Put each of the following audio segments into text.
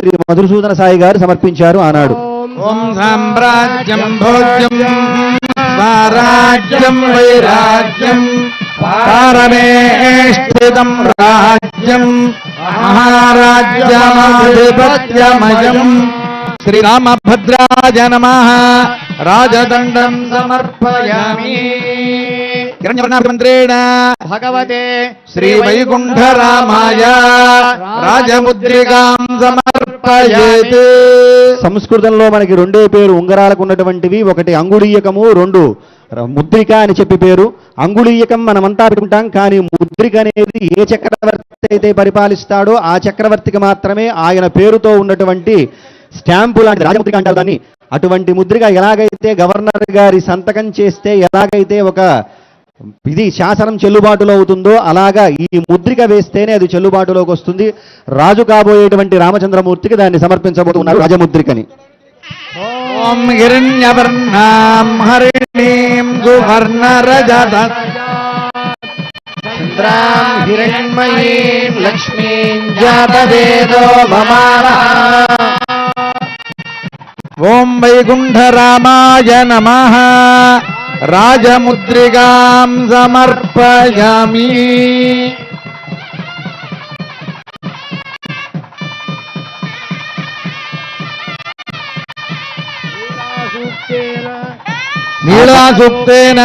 శ్రీ మధుసూదన సాయి గారు సమర్పించారు ఆనాడు. ఓం సామ్రాజ్యం భోజ్యం స్వరాజ్యం వైరాజ్యం పారమేష్ఠితం రాజ్యం మహారాజ్యమాధిపత్యమయం. శ్రీరామభద్రాయ నమ రాజదండం సమర్పయామి. హిరణ్యవర్ణాభిమంత్రేణ భగవతే శ్రీ వైకుంఠరామాయ రాజముద్రికాం సమర్పయేత్ సంస్కృతంలో మనకి రెండే పేరు ఉంగరాలకు ఉన్నటువంటివి ఒకటి అంగుళీయకము రెండు ముద్రిక అని చెప్పి పేరు. అంగుళీయకం మనమంతా పెట్టుకుంటాం కానీ ముద్రిక అనేది ఏ చక్రవర్తి అయితే పరిపాలిస్తాడో ఆ చక్రవర్తికి మాత్రమే ఆయన పేరుతో ఉన్నటువంటి స్టాంపు లాంటి రాజముద్రిక అంటారు దాన్ని. అటువంటి ముద్రిక ఎలాగైతే గవర్నర్ గారి సంతకం చేస్తే ఎలాగైతే ఒక ఇది శాసనం చెల్లుబాటులో అవుతుందో అలాగా ఈ ముద్రిక వేస్తేనే అది చెల్లుబాటులోకి వస్తుంది. రాజు కాబోయేటువంటి రామచంద్రమూర్తికి దాన్ని సమర్పించబోతున్నారు రాజముద్రికని. ఓం హిరణ్యవర్ణాం హరిణీం చంద్రాం హిరణ్మయీం లక్ష్మీం జాతవేదో ఓం వైకుంఠరామాయ నమః. రాజముద్రికాం సమర్పయామి. నీళాసూక్తేన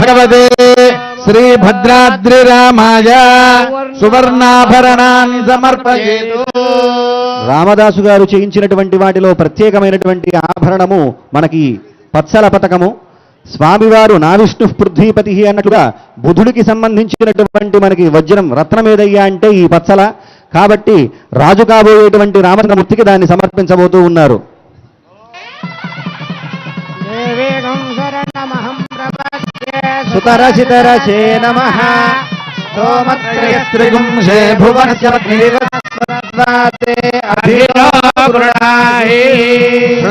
భగవతే శ్రీభద్రాద్రిరామాయ సువర్ణాభరణాన్ని సమర్పయేతు. రామదాసు గారు చేయించినటువంటి వాటిలో ప్రత్యేకమైనటువంటి ఆభరణము మనకి పత్సల పథకము స్వామివారు నా విష్ణు పృథ్వీపతి అన్నట్టుగా బుధుడికి సంబంధించినటువంటి మనకి వజ్రం రత్నం ఏదయ్యా అంటే ఈ పత్సల కాబట్టి రాజు కాబోయేటువంటి రామచంద్రమూర్తికి దాన్ని సమర్పించబోతూ ఉన్నారు. సుతరచితరచే నమ.